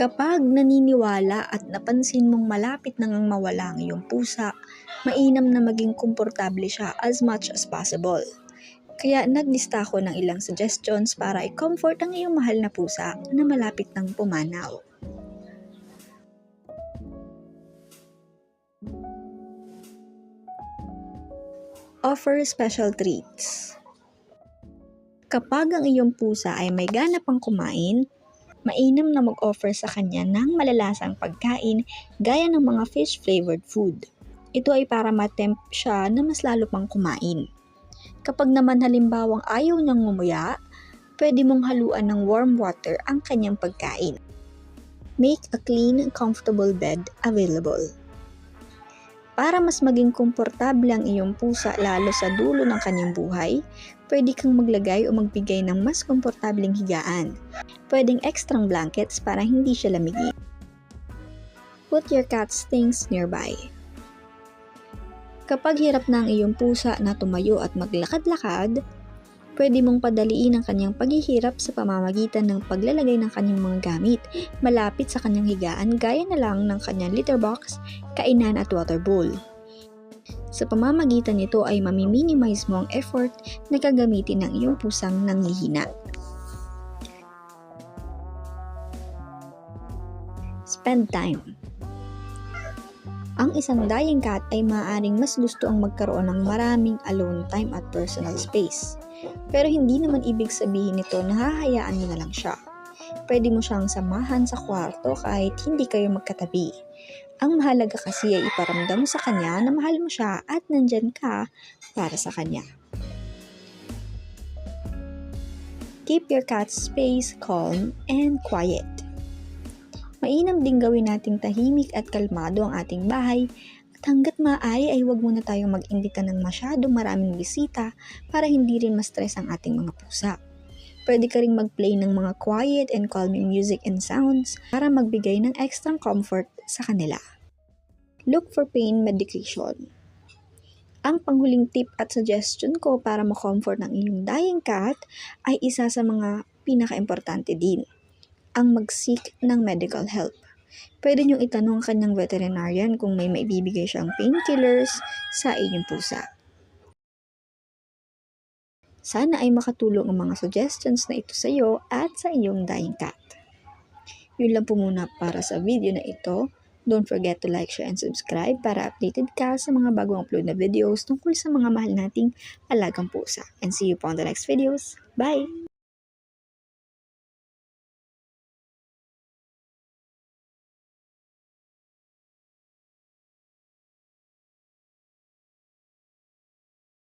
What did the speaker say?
Kapag naniniwala at napansin mong malapit nang ang mawala ang iyong pusa, mainam na maging komportable siya as much as possible. Kaya naglista ako ng ilang suggestions para i-comfort ang iyong mahal na pusa na malapit nang pumanaw. Offer special treats. Kapag ang iyong pusa ay may gana pang kumain, mainam na mag-offer sa kanya ng malalasang pagkain gaya ng mga fish-flavored food. Ito ay para matempt siya na mas lalo pang kumain. Kapag naman halimbawang ayaw niyang ngumuya, pwede mong haluan ng warm water ang kanyang pagkain. Make a clean, comfortable bed available. Para mas maging komportable ang iyong pusa lalo sa dulo ng kanyang buhay, pwede kang maglagay o magbigay ng mas komportableng higaan. Pwedeng extrang blankets para hindi siya lamigin. Put your cat's things nearby. Kapag hirap na ang iyong pusa na tumayo at maglakad-lakad, pwede mong padaliin ang kanyang paghihirap sa pamamagitan ng paglalagay ng kanyang mga gamit malapit sa kanyang higaan gaya na lang ng kanyang litter box, kainan at water bowl. Sa pamamagitan nito ay mamiminimize mo ang effort na gagamitin ng iyong pusang nangihina. Spend time. Ang isang dying cat ay maaaring mas gusto ang magkaroon ng maraming alone time at personal space. Pero hindi naman ibig sabihin nito na hahayaan mo na lang siya. Pwede mo siyang samahan sa kwarto kahit hindi kayo magkatabi. Ang mahalaga kasi ay iparamdam sa kanya na mahal mo siya at nandyan ka para sa kanya. Keep your cat's space calm and quiet. Mainam din gawin nating tahimik at kalmado ang ating bahay at hanggat maaari ay huwag muna tayong mag-imbita ng masyado maraming bisita para hindi rin ma-stress ang ating mga pusa. Pwede ka ring mag-play ng mga quiet and calming music and sounds para magbigay ng extra comfort sa kanila. Look for pain medication. Ang panghuling tip at suggestion ko para ma-comfort ng iyong dying cat ay isa sa mga pinaka-importante din ang mag-seek ng medical help. Pwede niyong itanong ang kanyang veterinarian kung may maibibigay siyang painkillers sa inyong pusa. Sana ay makatulong ang mga suggestions na ito sa iyo at sa iyong dying cat. Yun lang po muna para sa video na ito. Don't forget to like, share, and subscribe para updated ka sa mga bagong upload na videos tungkol sa mga mahal nating alagang pusa. And see you po on the next videos. Bye!